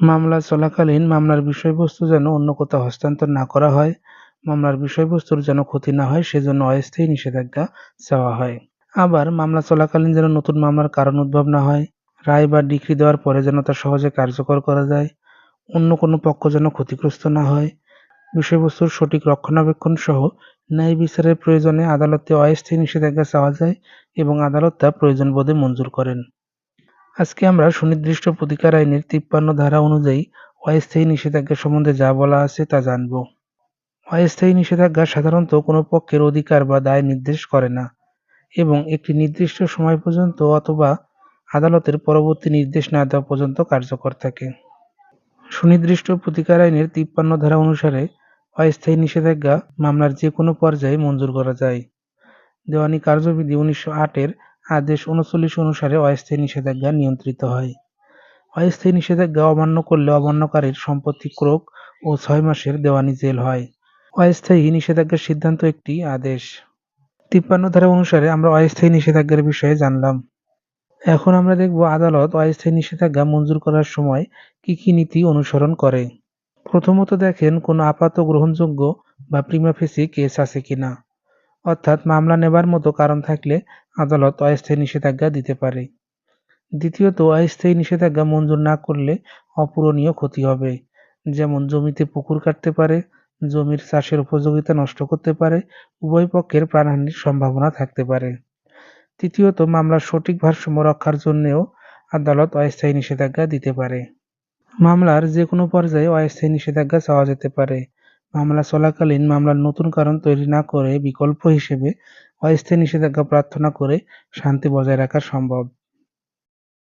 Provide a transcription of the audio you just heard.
মামলা চলাকালীন মামলার বিষয়বস্তু যেন অন্য কোথাও হস্তান্তর না করা হয়, মামলার বিষয়বস্তুর যেন ক্ষতি না হয় সেজন্য অস্থায়ী নিষেধাজ্ঞা চাওয়া হয়। আবার মামলা চলাকালীন যেন নতুন মামলার কারণ উদ্ভব না হয়, রায় বা ডিক্রি দেওয়ার পরে যেন তা সহজে কার্যকর করা যায়, অন্য কোনো পক্ষ যেন ক্ষতিগ্রস্ত না হয়, বিষয়বস্তুর সঠিক রক্ষণাবেক্ষণ সহ ন্যায় বিচারের প্রয়োজনে আদালতে অস্থায়ী নিষেধাজ্ঞা চাওয়া যায় এবং আদালত তা প্রয়োজন বোধে মঞ্জুর করেন। আজকে আমরা সুনির্দিষ্ট প্রতিকার আইনের তিপ্পান্ন ধারা অনুযায়ী অস্থায়ী নিষেধাজ্ঞা সম্বন্ধে যা বলা আছে তা জানব। অস্থায়ী নিষেধাজ্ঞা সাধারণত কোনো পক্ষের অধিকার বা দায় নির্দেশ করে না এবং একটি নির্দিষ্ট সময় পর্যন্ত অথবা আদালতের পরবর্তী নির্দেশ না দেওয়া পর্যন্ত কার্যকর থাকে। সুনির্দিষ্ট প্রতিকার আইনের তিপ্পান্ন ধারা অনুসারে অস্থায়ী নিষেধাজ্ঞা মামলার যে কোনো পর্যায়ে মঞ্জুর করা যায়। দেওয়ানি কার্যবিধি উনিশশো আটের আদেশ উনচল্লিশ অনুসারে অস্থায়ী নিষেধাজ্ঞা নিয়ন্ত্রিত হয়। অস্থায়ী নিষেধাজ্ঞা অমান্য করলে অমান্যকারীর সম্পত্তি ক্রোক ও ছয় মাসের দেওয়ানি জেল হয়। অস্থায়ী নিষেধাজ্ঞার সিদ্ধান্ত একটি আদেশ। তিপ্পান্ন ধারা অনুসারে আমরা অস্থায়ী নিষেধাজ্ঞার বিষয়ে জানলাম। এখন আমরা দেখব আদালত অস্থায়ী নিষেধাজ্ঞা মঞ্জুর করার সময় কি কি নীতি অনুসরণ করে। প্রথমত দেখেন, কোনো আপাত গ্রহণযোগ্য বা প্রিমা ফেসি কেস আছে কিনা অর্থাৎ মামলা নেবার মতো কারণ থাকলে আদালত অস্থায়ী নিষেধাজ্ঞা দিতে পারে। দ্বিতীয়ত, অস্থায়ী নিষেধাজ্ঞা মঞ্জুর না করলে অপূরণীয় ক্ষতি হবে। যেমন, জমিতে পুকুর কাটতে পারে, জমির চাষের উপযোগিতা নষ্ট করতে পারে, উভয় পক্ষের প্রাণহানির সম্ভাবনা থাকতে পারে। তৃতীয়ত মামলার সঠিক ভারসাম্য রক্ষার জন্যেও আদালত অস্থায়ী নিষেধাজ্ঞা দিতে পারে। মামলার যে কোনো পর্যায়ে অস্থায়ী নিষেধাজ্ঞা চাওয়া যেতে পারে। মামলা চলাকালীন মামলার নতুন কারণ তৈরি না করে বিকল্প হিসেবে অস্থায়ী নিষেধাজ্ঞা প্রার্থনা করে শান্তি বজায় রাখা সম্ভব।